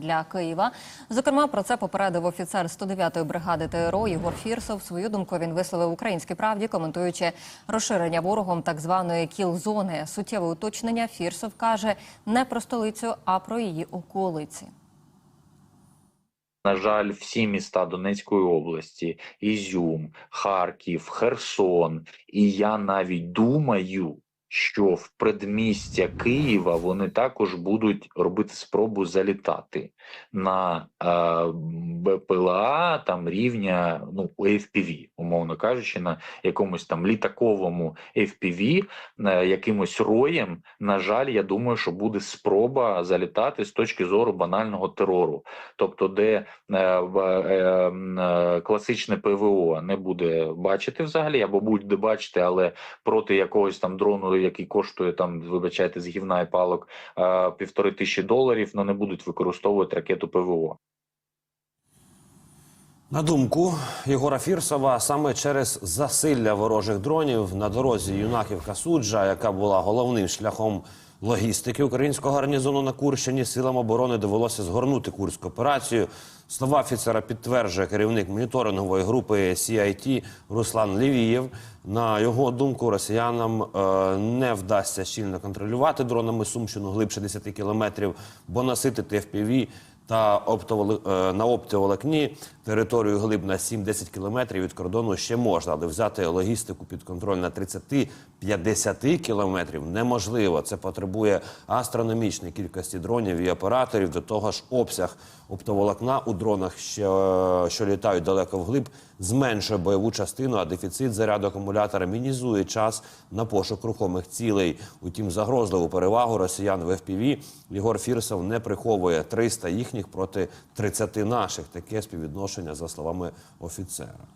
для Києва. Зокрема, про це попередив офіцер 109-ї бригади ТРО Єгор Фірсов. Свою думку він висловив українській правді, коментуючи розширення ворогом так званої кіл-зони. Суттєве уточнення Фірсов каже не про столицю, а про її околиці. На жаль, всі міста Донецької області, Ізюм, Харків, Херсон, і я навіть думаю, що в предмістя Києва вони також будуть робити спробу залітати на е, БПЛА там рівня ну FPV, умовно кажучи, на якомусь там літаковому FPV, е, якимось роєм. На жаль, я думаю, що буде спроба залітати з точки зору банального терору, тобто, де е, е, е, класичне ПВО не буде бачити взагалі, або буде бачити, але проти якогось там дрону, який коштує там, вибачайте, з гівна і палок півтори тисячі доларів, ну не будуть використовувати ракету ПВО. На думку Єгора Фірсова, саме через засилля ворожих дронів на дорозі Юнаківка Суджа, яка була головним шляхом логістики українського гарнізону на Курщині, силам оборони довелося згорнути курську операцію. Слова офіцера підтверджує керівник моніторингової групи CIT Руслан Лівієв. На його думку, росіянам е, не вдасться щільно контролювати дронами Сумщину глибше 10 кілометрів, бо наситити FPV та оптовол- е, на оптоволокні територію глиб на 7-10 кілометрів від кордону ще можна, але взяти логістику під контроль на 30-50 кілометрів неможливо. Це потребує астрономічної кількості дронів і операторів. До того ж, обсяг оптоволокна у дронах, що, що літають далеко вглиб, зменшує бойову частину, а дефіцит заряду акумулятора мінізує час на пошук рухомих цілей. Утім, загрозливу перевагу росіян в FPV Єгор Фірсов не приховує 300 їхніх проти 30 наших. Таке співвідношення за словами офіцера.